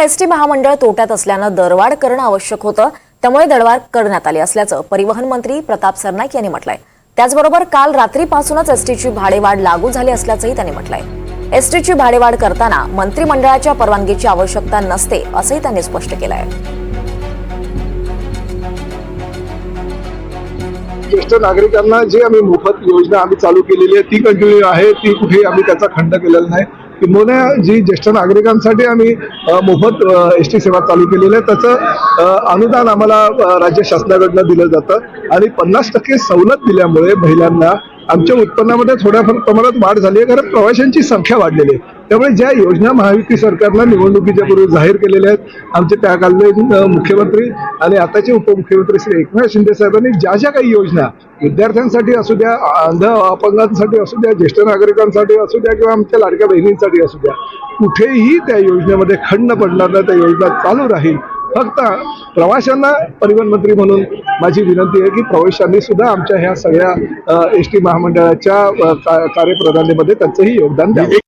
S T महामंडळ तोट्यात असल्यानं दरवाढ करणं आवश्यक होतं. त्यामुळे दरवाढ करण्यात आली असल्याचं परिवहन मंत्री प्रताप सरनाईक यांनी म्हटलंय. त्याचबरोबर काल रात्रीपासूनच एसटीची भाडेवाढ लागू झाली असल्याचंही त्यांनी म्हटलंय. एसटीची भाडेवाढ करताना मंत्रिमंडळाच्या परवानगीची आवश्यकता नसते असंही त्यांनी स्पष्ट केलं आहे ज्येष्ठ नागरिकांना जी आम्ही मोफत योजना आम्ही चालू केलेली आहे ती कंटिन्यू आहे ती कुठे आम्ही त्याचा खंड केलेला नाही. किंबहुना जी ज्येष्ठ नागरिकांसाठी आम्ही मोफत एस टी सेवा चालू केलेली आहे. त्याचं अनुदान आम्हाला राज्य शासनाकडनं दिलं जातं आणि पन्नास टक्के सवलत दिल्यामुळे महिलांना आमच्या उत्पन्नामध्ये थोड्याफार प्रमाणात वाढ झाली आहे. कारण प्रवाशांची संख्या वाढलेली आहे. त्यामुळे ज्या योजना महायुती सरकारला निवडणुकीच्या पूर्वी जाहीर केलेल्या आहेत आमचे त्याकालीन मुख्यमंत्री आणि आताचे उपमुख्यमंत्री श्री एकनाथ शिंदे साहेबांनी ज्या ज्या काही योजना विद्यार्थ्यांसाठी असू द्या अंध अपंगांसाठी असू द्या ज्येष्ठ नागरिकांसाठी असू द्या किंवा आमच्या लाडक्या बहिणींसाठी असू द्या कुठेही त्या योजनेमध्ये खंड पडणार नाही त्या योजना चालू राहील. फक्त प्रवाशांना परिवहन मंत्री म्हणून माझी विनंती आहे की प्रवाशांनी सुद्धा आमच्या ह्या सगळ्या एस टी महामंडळाच्या कार्यप्रणालीमध्ये त्यांचंही योगदान द्यावं.